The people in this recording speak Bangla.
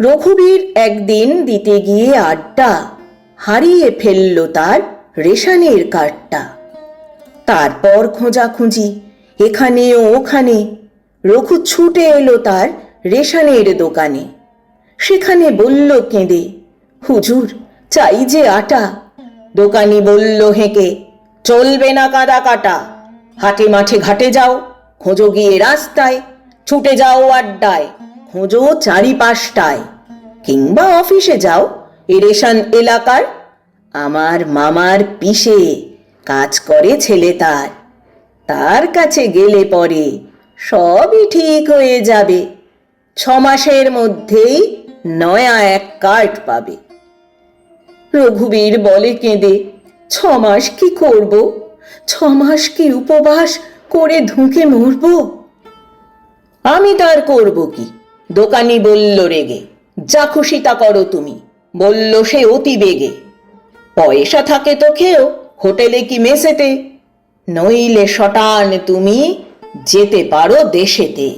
রঘুবীর একদিন দিতে গিয়ে আড্ডা হারিয়ে ফেলল তার রেশানের কার্ডটা। তারপর খোঁজাখুঁজি, এখানে ওখানে। রঘু ছুটে এলো তার রেশানের দোকানে। সেখানে বলল কেঁদে, হুজুর, চাই যে আটা। দোকানি বলল হেঁকে, চলবে না কাদা কাটা। হাটে মাঠে ঘাটে যাও, খোঁজো গিয়ে রাস্তায়, ছুটে যাও আড্ডায়। খোঁজো চারিপাশটায়। কিংবা অফিসে যাও, এ রেশন এলাকার আমার মামার পিসে কাজ করে ছেলে তার। তার কাছে গেলে পরে সবই ঠিক হয়ে যাবে। ছ মাসের মধ্যেই নয়া এক কার্ড পাবে। রঘুবীর বলে কেঁদে, ছ মাস কি করব? ছ মাস কি উপবাস করে ধুঁকে মরব? আমি তার করব কি? দোকানি বলল রেগে, যা খুশি তা করো তুমি। বলল সে অতি বেগে, পয়সা থাকে তো খেও, হোটেলে কি মেসেতে? নইলে শটান তুমি যেতে পারো দেশেতে।